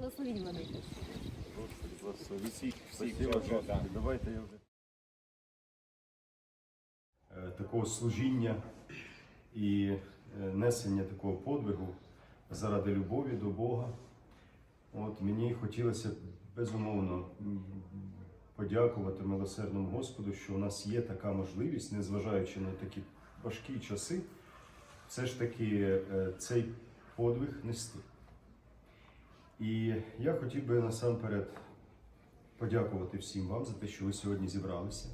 Благословіть владику. Всіх, Давайте я вже. Е, Такого служіння і е, несення такого подвигу заради любові до Бога. От мені хотілося безумовно подякувати милосердному Господу, що у нас є така можливість, незважаючи на такі важкі часи, все ж таки е, цей подвиг нести. І я хотів би насамперед подякувати всім вам за те, що ви сьогодні зібралися.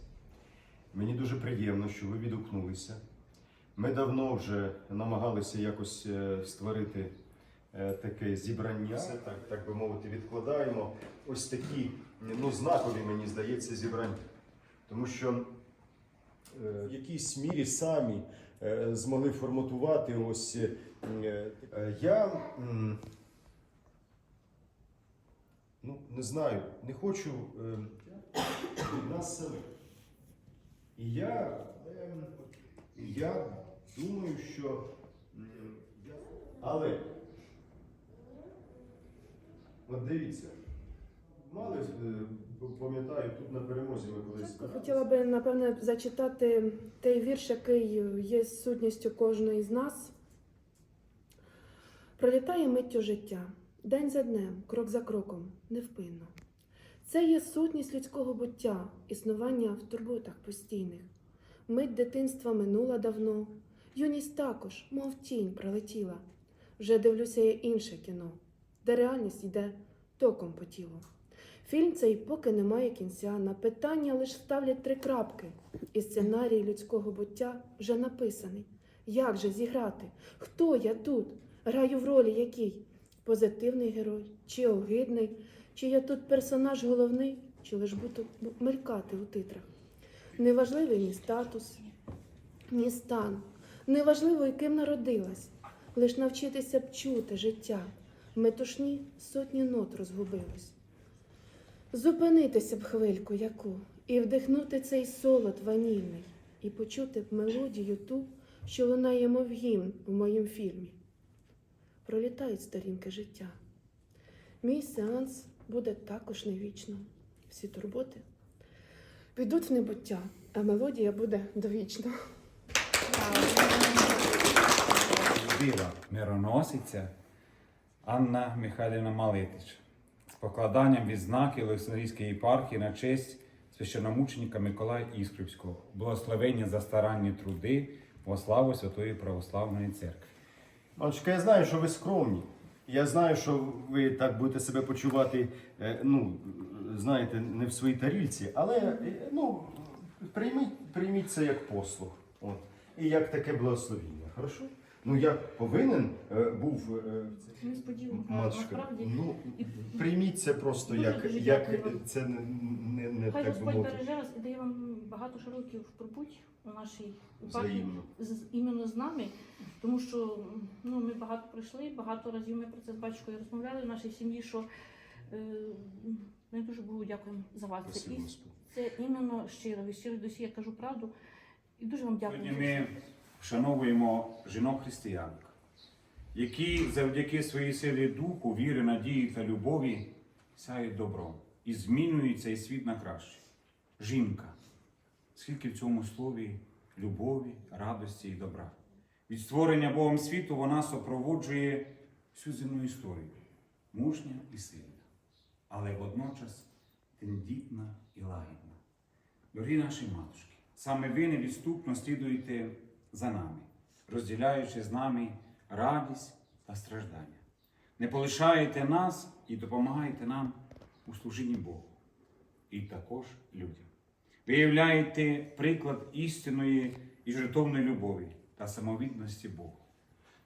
Мені дуже приємно, що ви відгукнулися. Ми давно вже намагалися якось е, створити е, таке зібрання. Так, так би мовити, відкладаємо ось такі ну, знакові, мені здається, зібрання. Тому що е, в якійсь мірі самі змогли форматувати ось я. Ну, не знаю, не хочу е, нас самих. І я, я думаю, що. Але. От дивіться. Мали, е, пам'ятаю, тут на перемозі ми колись. Хотіла би, напевне, зачитати той вірш, який є сутністю кожної з нас. Пролітає миттю життя, день за днем, крок за кроком, невпинно. Це є сутність людського буття, існування в турботах постійних. Мить дитинства минула давно, юність також, мов тінь, пролетіла. Вже дивлюся я інше кіно, де реальність йде током по тілу. Фільм цей поки не має кінця, на питання лиш ставлять три крапки, і сценарій людського буття вже написаний. Як же зіграти? Хто я тут? Граю в ролі якій? Позитивний герой, чи огидний, чи я тут персонаж головний, чи лиш буду мелькати у титрах. Неважливий ні статус, ні стан, неважливо, яким народилась, лиш навчитися б чути життя. Метушні сотні нот розгубилось. Зупинитися б хвильку яку, і вдихнути цей солод ванільний, і почути б мелодію ту, що лунає, мов гімн у моїм фільмі. Пролітають сторінки життя. Мій сеанс буде також не вічно. Всі турботи підуть в небуття, а мелодія буде довічна. Дива мироносиця Анна Михайлівна Малетич з покладанням відзнаки Олександрійської єпархії на честь священомученика Миколая Іскрівського, благословення за старанні труди во славу Святої Православної Церкви. Мамочка, я знаю, що ви скромні. Я знаю, що ви так будете себе почувати, е, ну, знаєте, не в своїй тарільці, але е, ну, прийміть, прийміть це як послуг. От. І як таке благословіння. Хорошо? Ну я повинен е, був. е, Несподівано, Матушка, насправді. ну прийміть це просто Дуже як, дуже як дякую вам. це не, не, не Хай так би Господь мовити. береже вас і дає вам багато широких пробуть у нашій епархії Взаємно. з іменно з нами, тому що ну, ми багато пройшли, багато разів ми про це з батькою розмовляли в нашій сім'ї, що е, ми дуже Богу дякуємо за вас. Це, Спасибо, і- Господи. це іменно щиро, від щирої душі я кажу правду. І дуже вам дякую. Сьогодні ми вшановуємо жінок християнок, які завдяки своїй силі духу, віри, надії та любові сяють добром і змінюють цей світ на краще. Жінка. Скільки в цьому слові любові, радості і добра. Від створення Богом світу вона супроводжує всю земну історію, мужня і сильна, але водночас тендітна і лагідна. Дорогі наші матушки, саме ви невідступно слідуєте за нами, розділяючи з нами радість та страждання. Не полишаєте нас і допомагаєте нам у служінні Богу і також людям. Ви являєте приклад істинної і жертовної любові та самовідності Богу.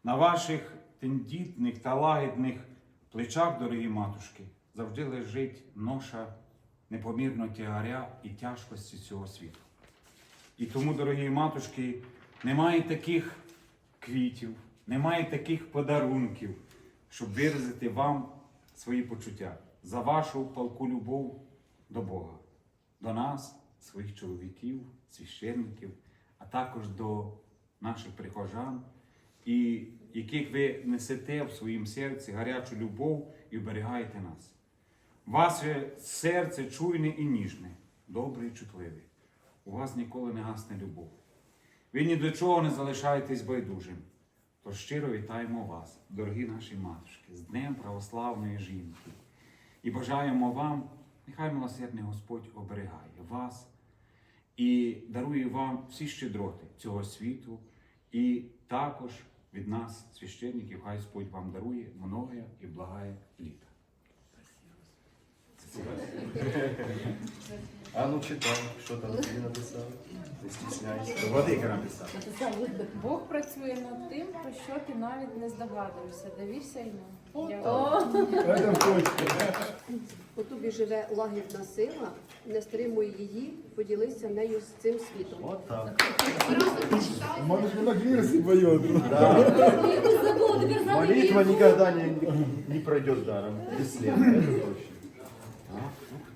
На ваших тендітних та лагідних плечах, дорогі матушки, завжди лежить ноша непомірного тягаря і тяжкості цього світу. І тому, дорогі матушки, немає таких квітів, немає таких подарунків, щоб виразити вам свої почуття за вашу палку любов до Бога, до нас, своїх чоловіків, священників, а також до наших прихожан і яких ви несете в своїм серці гарячу любов і оберігаєте нас. Ваше серце чуйне і ніжне, добре і чутливе. У вас ніколи не гасне любов. Ви ні до чого не залишаєтесь байдужим. Тож щиро вітаємо вас, дорогі наші матушки, з Днем Православної жінки. І бажаємо вам, нехай милосердний Господь оберігає вас і дарує вам всі щедроти цього світу, і також від нас, священників, хай Господь вам дарує многое і благає літа. А ну читай, що там тобі написав. Не стісняйся. Владика написав. Бог працює над тим, про що ти навіть не здогадуєшся. Довірся йому. Дякую. У тобі живе лагідна сила, не стримуй її, поділися нею з цим світом. От так. Можешь не на версии поет. Молитва никогда не, не пройдет даром. Бесследно, это точно.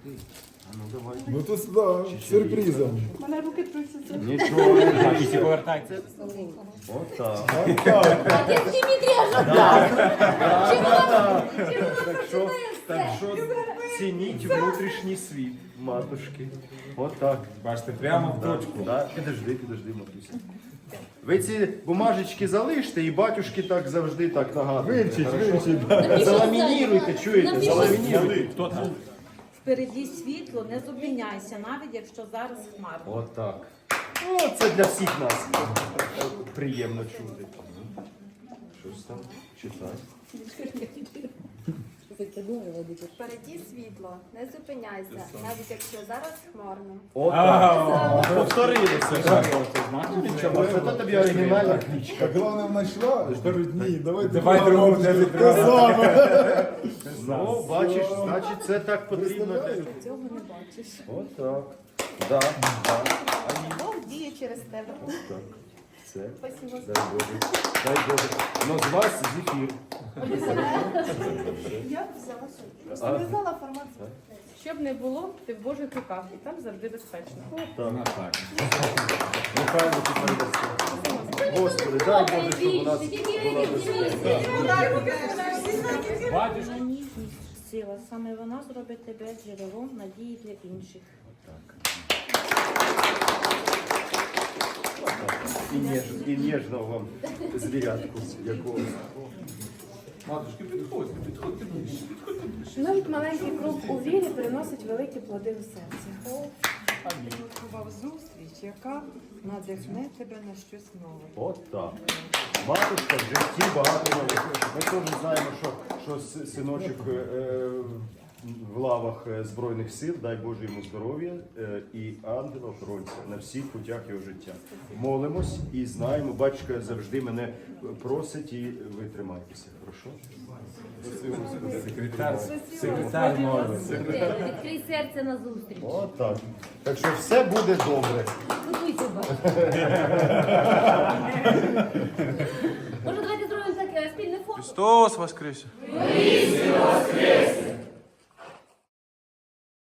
А. А ну давай. Ну тут да, с сюрпризом. Нічого не повертайтеся. От так. Так що, так що цініть внутрішній світ, матушки. От так. Бачите, прямо в Да, точку. да. Підожди, підожди, матуся. Ви ці бумажечки залиште і батюшки так завжди так нагадують. Вивчить, Хорошо? вивчить. Заламініруйте, чуєте? Заламініруйте. Хто там? Впереді світло, не зупиняйся, навіть якщо зараз хмарно. Отак. так. О, це для всіх нас. Приємно чути. Щось там читати. Впереді світло, не зупиняйся, навіть якщо зараз хмарно. От так. Повторилося. Нічого, це тобі оригінальна. Как главное нашла, скажу, ні, давай Давай другому не відразу. Ну, бачиш, значить це так потрібно. Цього не бачиш. От так. Да, да. Бог діє через тебе. От так. Це. Дай Боже. Дай Боже. Ну, з вас зефір. Я взяла. Просто не знала формат. Щоб не було, ти в Божих руках, і там завжди безпечно. Так. Ну, так. Нехай. Господи, дай Боже, щоб у нас була безпека. Ніжність сила, саме вона зробить тебе джерелом надії для інших. І, ніж, і ніжно вам звірятку якогось. Матушки, підходьте, підходьте ближче. Навіть маленький крок у вірі приносить великі плоди у серці. Готував зустріч, яка надихне тебе на щось нове. От так. Матушка в житті багато нових. Ми теж знаємо, що, що синочок е, е, в лавах е, Збройних сил, дай Боже йому здоров'я е, і ангела охоронця на всіх путях його життя. Молимось і знаємо, батюшка завжди мене просить і ви тримайтеся. Хорошо? Секретар, секретар молиться. Відкрий серце на зустріч. От так. Так що все буде добре. Готуйся, Може, давайте зробимо таке спільне фото? Христос воскресе!